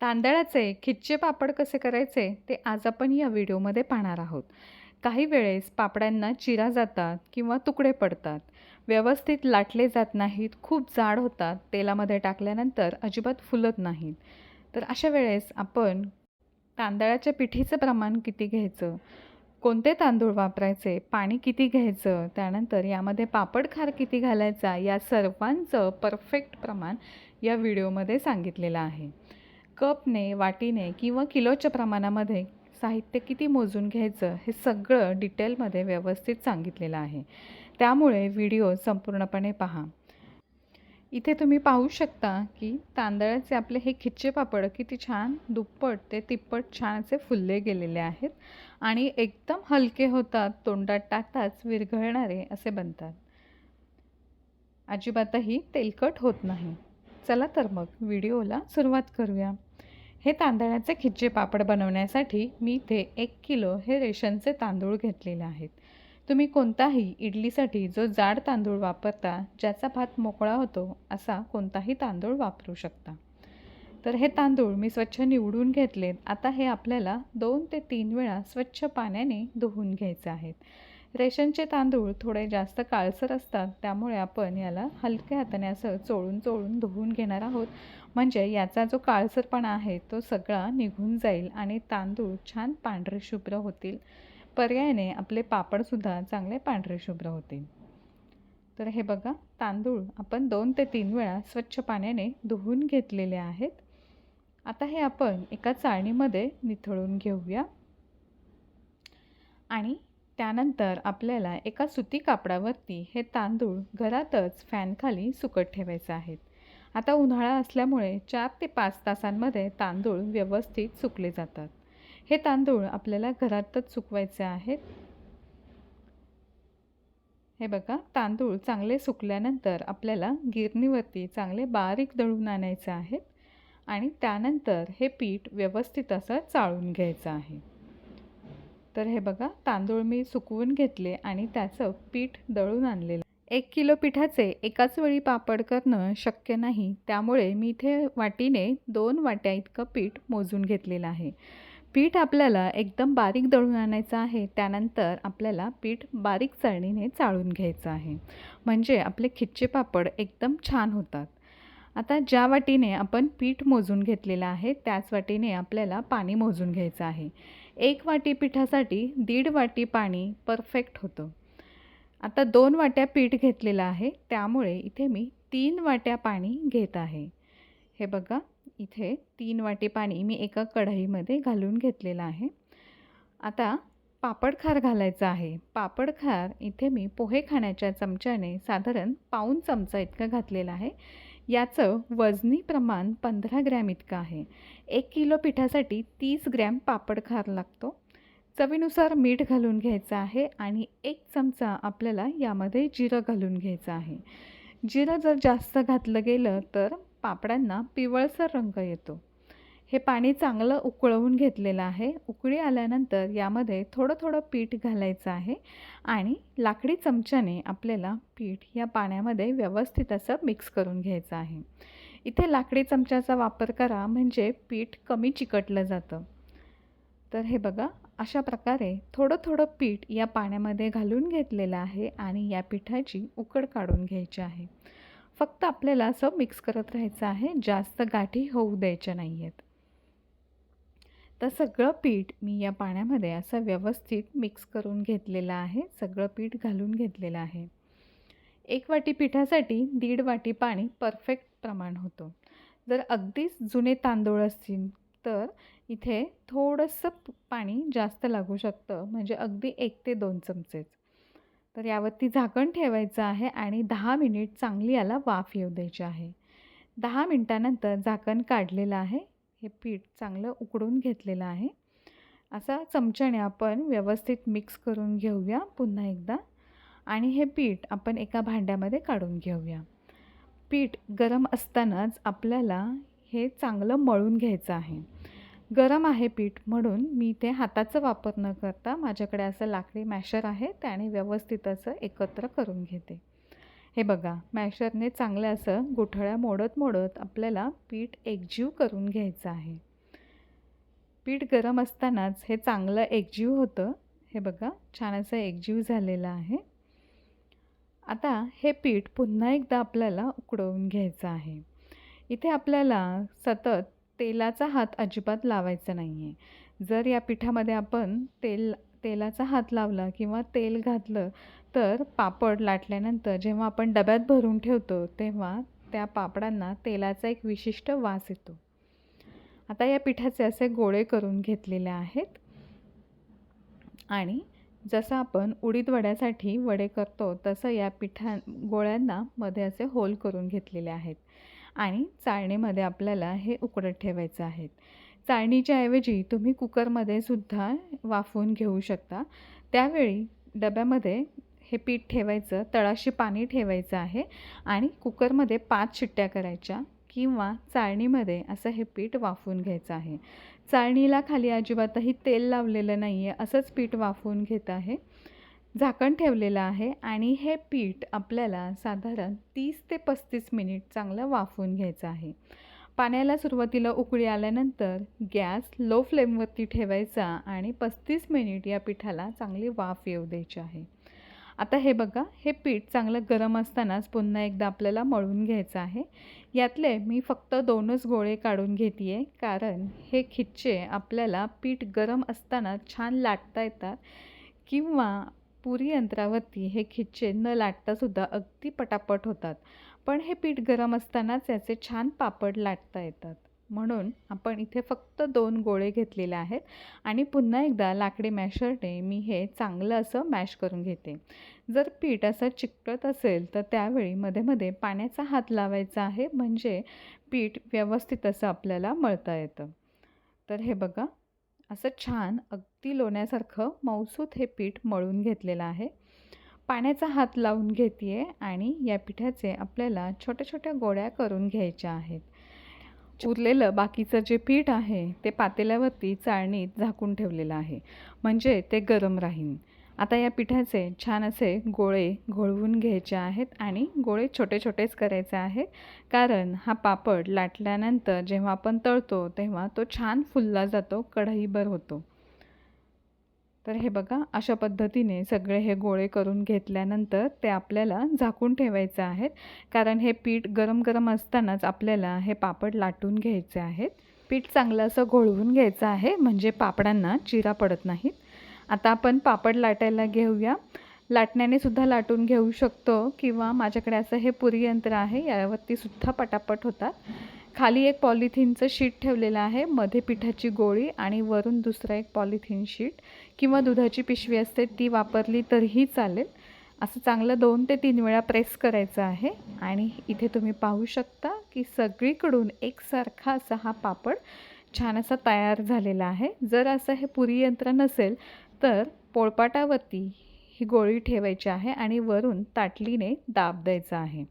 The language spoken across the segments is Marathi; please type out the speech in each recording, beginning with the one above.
तांदळाचे खिच्चे पापड कसे करायचे ते आज आपण या व्हिडिओमध्ये पाहणार आहोत. काही वेळेस पापड्यांना चिरा जातात किंवा तुकडे पडतात. व्यवस्थित लाटले जात नाहीत खूप जाड होतात तेलामध्ये टाकल्यानंतर अजिबात फुलत नाहीत. तर अशा वेळेस आपण तांदळाच्या पिठीचं प्रमाण किती घ्यायचं? कोणते तांदूळ वापरायचे? पाणी किती घ्यायचं? त्यानंतर यामध्ये पापड खार किती घालायचा? या सर्वांचं परफेक्ट प्रमाण या व्हिडिओमध्ये सांगितलेलं आहे. कपने वाटीने किंवा किलोच्या प्रमाणामध्ये साहित्य किती मोजून घ्यायचं हे सगळं डिटेलमध्ये व्यवस्थित सांगितलेलं आहे. त्यामुळे व्हिडिओ संपूर्णपणे पहा. इथे तुम्ही पाहू शकता की तांदळाचे आपले हे खिच्चे पापड किती छान दुप्पट ते तिप्पट छान असे फुलले गेलेले आहेत आणि एकदम हलके होतात तोंडात टाकताच विरघळणारे असे बनतात. अजिबातही तेलकट होत नाही. चला तर मग व्हिडिओला सुरुवात करूया. हे तांदळाचे खिच्चे पापड बनवण्यासाठी मी इथे एक किलो हे रेशनचे तांदूळ घेतलेले आहेत. तुम्ही कोणताही इडलीसाठी जो जाड तांदूळ वापरता ज्याचा भात मोकळा होतो असा कोणताही तांदूळ वापरू शकता. तर हे तांदूळ मी स्वच्छ निवडून घेतलेत. आता हे आपल्याला दोन ते तीन वेळा स्वच्छ पाण्याने धुवून घ्यायचे आहेत. रेशनचे तांदूळ थोडे जास्त काळसर असतात त्यामुळे आपण याला हलक्या हाताने असं चोळून चोळून धुवून घेणार आहोत. म्हणजे याचा जो काळसरपणा आहे तो सगळा निघून जाईल आणि तांदूळ छान पांढरे शुभ्र होतील. पर्यायाने आपले पापडसुद्धा चांगले पांढरे शुभ्र होतील. तर हे बघा तांदूळ आपण दोन ते तीन वेळा स्वच्छ पाण्याने धुवून घेतलेले आहेत. आता हे आपण एका चाळणीमध्ये निथळून घेऊया. आणि त्यानंतर आपल्याला एका सुती कापडावरती हे तांदूळ घरातच फॅनखाली सुकत ठेवायचं आहेत आता उन्हाळा असल्यामुळे चार ते पाच तासांमध्ये तांदूळ व्यवस्थित सुकले जातात. हे तांदूळ आपल्याला घरातच सुकवायचे आहेत. हे बघा तांदूळ चांगले सुकल्यानंतर आपल्याला गिरणीवरती चांगले बारीक दळून आणायचे आहेत आणि त्यानंतर हे पीठ व्यवस्थित असं चाळून घ्यायचं आहे. तर हे बघा तांदूळ मी सुकवून घेतले आणि त्याचं पीठ दळून आणलेलं एक किलो पिठाचे एकाच वेळी पापड करणं शक्य नाही. त्यामुळे मी इथे वाटीने दोन वाट्या इतकं पीठ मोजून घेतलेलं आहे. पीठ आपल्याला एकदम बारीक दळून आणायचं आहे. त्यानंतर आपल्याला पीठ बारीक चाळणीने चाळून घ्यायचं आहे. म्हणजे आपले खिच्चे पापड एकदम छान होतात. आता ज्या वाटीने आपण पीठ मोजून घेतलेलं आहे त्याच वाटीने आपल्याला पाणी मोजून घ्यायचं आहे. एक वाटी पिठासाठी दीड वाटी पाणी परफेक्ट होतं. आता दोन वाट्या पीठ घेतलेलं आहे. त्यामुळे इथे मी तीन वाट्या पाणी घेत आहे. हे बघा इथे तीन वाटी पाणी मी एका कढईमध्ये घालून घेतलेलं आहे. आता पापड खार घालायचं आहे. पापड खार इथे मी पोहे खाण्याच्या चमच्याने साधारण पाऊन चमचा इतकं घातलेला आहे. याचं वजनी प्रमाण पंधरा ग्रॅम इतकं आहे. एक किलो पिठासाठी तीस ग्रॅम पापड खार लागतो. चवीनुसार मीठ घालून घ्यायचं आहे आणि एक चमचा आपल्याला यामध्ये जिरं घालून घ्यायचं आहे. जिरं जर जास्त घातलं गेलं तर पापडांना पिवळसर रंग येतो. हे पाणी चांगलं उकळवून घेतलेलं आहे. उकळी आल्यानंतर यामध्ये थोडं थोडं पीठ घालायचं आहे आणि लाकडी चमच्याने आपल्याला पीठ या पाण्यामध्ये व्यवस्थित असं मिक्स करून घ्यायचं आहे. इथे लाकडी चमच्याचा वापर करा म्हणजे पीठ कमी चिकटलं जातं. तर हे बघा अशा प्रकारे थोडं थोडं पीठ या पाण्यामध्ये घालून घेतलेलं आहे आणि या पिठाची उकड काढून घ्यायची आहे. फक्त आपल्याला असं मिक्स करत राहायचं आहे जास्त गाठी होऊ द्यायच्या नाही आहेत तर सगळं पीठ मी या पाण्यामध्ये असं व्यवस्थित मिक्स करून घेतलेलं आहे सगळं पीठ घालून घेतलेलं आहे. एक वाटी पिठासाठी दीड वाटी पाणी परफेक्ट प्रमाण होतं. जर अगदीच जुने तांदूळ असतील तर इथे थोडंसं पाणी जास्त लागू शकतं. म्हणजे अगदी एक ते दोन चमचेच. तर यावरती झाकण ठेवायचं आहे आणि दहा मिनिट चांगली याला वाफ येऊ द्यायची आहे. दहा मिनटानंतर झाकण काढलेलं आहे. हे पीठ चांगलं उकडून घेतलेलं आहे. असा चमच्याने आपण व्यवस्थित मिक्स करून घेऊया पुन्हा एकदा. आणि हे पीठ आपण एका भांड्यामध्ये काढून घेऊया. पीठ गरम असतानाच आपल्याला हे चांगलं मळून घ्यायचं आहे. गरम आहे पीठ म्हणून मी ते हाताचा वापर न करता माझ्याकडे असं लाकडी मॅशर आहे त्याने व्यवस्थित असं एकत्र करून घेते. हे बघा मॅशरने चांगलं असं गुठळ्या मोडत मोडत आपल्याला पीठ एकजीव करून घ्यायचं आहे. पीठ गरम असतानाच हे चांगलं एकजीव होतं. हे बघा छान असं एकजीव झालेलं आहे. आता हे पीठ पुन्हा एकदा आपल्याला उकडवून घ्यायचं आहे. इथे आपल्याला सतत तेलाचा हात अजिबात लावायचा नाही आहे जर या पिठामध्ये आपण तेल तेलाचा हात लावला किंवा तेल घातलं तर पापड लाटल्यानंतर जेव्हा आपण डब्यात भरून ठेवतो तेव्हा त्या पापडांना तेलाचा एक विशिष्ट वास येतो. आता या पिठाचे असे गोळे करून घेतलेले आहेत. आणि जसं आपण उडीद वड्यासाठी वडे करतो तसं या पिठा गोळ्यांना मध्ये असे होल करून घेतलेले आहेत. आणि चाळणीमध्ये आपल्याला हे उकडत ठेवायचं आहे. चाळणीच्या ऐवजी तुम्ही कुकरमध्ये सुद्धा वाफवून घेऊ शकता. त्यावेळी डब्यामध्ये हे पीठ ठेवायचं तळाशी पाणी ठेवायचं आहे आणि कुकरमध्ये पाच शिट्ट्या करायच्या किंवा चाळणीमध्ये असं हे पीठ वाफवून घ्यायचं आहे. चाळणीला खाली अजिबातही तेल लावलेलं नाही आहे असंच पीठ वाफवून घेत आहे. झाकण ठेवलेलं आहे आणि हे पीठ आपल्याला साधारण तीस ते पस्तीस मिनिट चांगलं वाफवून घ्यायचं आहे. पाण्याला सुरुवातीला उकळी आल्यानंतर गॅस लो फ्लेमवरती ठेवायचा आणि पस्तीस मिनिट या पिठाला चांगली वाफ येऊ द्यायची आहे. आता हे बघा हे पीठ चांगलं गरम असतानाच पुन्हा एकदा आपल्याला मळून घ्यायचं आहे. यातले मी फक्त दोनच गोळे काढून घेते आहे कारण हे खिच्चे आपल्याला पीठ गरम असताना छान लाटता येतात किंवा पुरी यंत्रावरती हे खिच्चे न लाटतासुद्धा अगदी पटापट होतात. पण हे पीठ गरम असतानाच याचे छान पापड लाटता येतात. म्हणून आपण इथे फक्त दोन गोळे घेतलेले आहेत आणि पुन्हा एकदा लाकडी मॅशरने मी हे चांगलं असं मॅश करून घेते. जर पीठ असं चिकटत असेल तर त्यावेळी मध्ये मध्ये पाण्याचा हात लावायचा आहे. म्हणजे पीठ व्यवस्थित असं आपल्याला मळता येतं. तर हे बघा असं छान अगदी लोण्यासारखं मौसूत हे पीठ मळून घेतलेलं आहे. पाण्याचा हात लावून घेते आहे आणि या पिठाचे आपल्याला छोट्या छोट्या गोळ्या करून घ्यायच्या आहेत. उरलेलं बाकीचं जे पीठ आहे ते पातेल्यावरती चाळणीत झाकून ठेवलेलं आहे. म्हणजे ते गरम राहील आता या पिठाचे छान असे गोळे घोळवून घ्यायचे आहेत आणि गोळे छोटे छोटेच करायचे आहे कारण हा पापड लाटल्यानंतर जेव्हा आपण तळतो तेव्हा तो छान फुलला जातो कढईभर होतो. तर हे बघा अशा पद्धतीने सगळे हे गोळे करून घेतल्यानंतर ते आपल्याला झाकून ठेवायचे आहेत. कारण हे पीठ गरम गरम असतानाच आपल्याला हे पापड लाटून घ्यायचे आहेत. पीठ चांगलं असं घोळवून घ्यायचं आहे म्हणजे पापडांना चिरा पडत नाहीत. आता आपण पापड लाटायला घेऊया. लाटण्याने सुद्धा लाटून घेऊ शकतो किंवा माझ्याकडे असं हे पुरी यंत्र आहे यावरती सुद्धा पटापट होतात. खाली एक पॉलिथिनचं शीट ठेवलेलं आहे मध्ये पिठाची गोळी आणि वरून दुसरा एक पॉलिथिन शीट किंवा दुधाची पिशवी असते ती वापरली तरीही चालेल. असं चांगलं दोन ते तीन वेळा प्रेस करायचं आहे आणि इथे तुम्ही पाहू शकता की सगळीकडून एकसारखा असा हा पापड छान असा तयार झालेला आहे. जर असं हे पुरी यंत्र नसेल तर पोळपाटावरती ही गोळी ठेवायची आहे आणि वरून ताटलीने दाब द्यायचा आहे.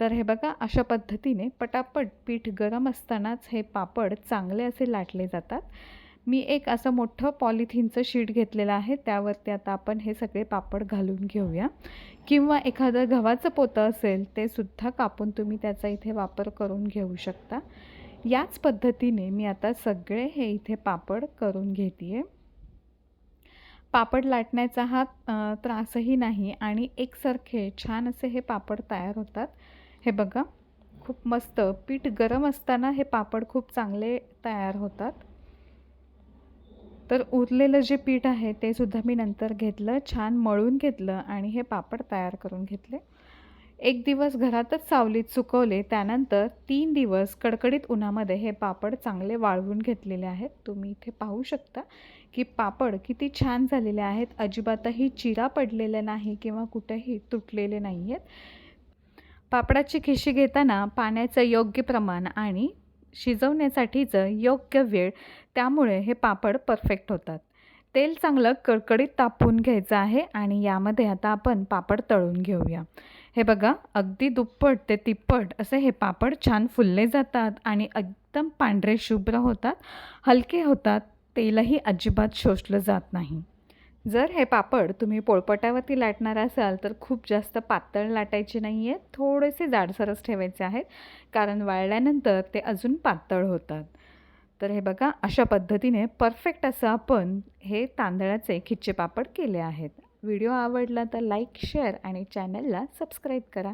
तर हे बघा अशा पद्धतीने पटापट पीठ गरम असतानाच हे पापड चांगले असे लाटले जातात. मी एक असं मोठं पॉलिथिनचं शीट घेतलेलं आहे त्यावरती आता आपण हे सगळे पापड घालून घेऊया. किंवा एखादं गव्हाचं पोतं असेल ते सुद्धा कापून तुम्ही त्याचा इथे वापर करून घेऊ शकता. याच पद्धतीने मी आता सगळे हे इथे पापड करून घेते आहे पापड लाटण्याचा हा त्रासही नाही आणि एकसारखे छान असे हे पापड तयार होतात. हे बघा खूप मस्त पीठ गरम असताना हे पापड खूप चांगले तयार होतात. तर उरलेलं जे पीठ आहे ते सुद्धा मी नंतर घेतलं छान मळून घेतलं आणि हे पापड तयार करून घेतले. एक दिवस घरातच सावलीत सुकवले त्यानंतर तीन दिवस कडकडीत उन्हामध्ये हे पापड चांगले वाळवून घेतलेले आहेत. तुम्ही इथे पाहू शकता की पापड किती छान झालेले आहेत. अजिबातही चिरा पडलेले नाही किंवा कुठेही तुटलेले नाही आहेत पापडाची खिशी घेताना पाण्याचं योग्य प्रमाण आणि शिजवण्यासाठीचं योग्य वेळ त्यामुळे हे पापड परफेक्ट होतात. तेल चांगलं कडकडीत तापवून घ्यायचं आहे आणि यामध्ये आता आपण पापड तळून घेऊया. हे बघा अगदी दुप्पट ते तिप्पट असे हे पापड छान फुलले जातात आणि एकदम पांढरे शुभ्र होतात हलके होतात तेलही अजिबात शोषलं जात नाही. जर हे पापड तुम्ही पोळपटावरती लाटणार असाल तर खूप जास्त पातळ लाटायचे नाही आहे थोडेसे जाडसरच ठेवायचे आहेत कारण वाळल्यानंतर ते अजून पातळ होतात. तर हे बघा अशा पद्धतीने परफेक्ट असं आपण हे तांदळाचे खिच्चे पापड केले आहेत. व्हिडिओ आवडला तर लाईक शेअर आणि चॅनलला सबस्क्राईब करा.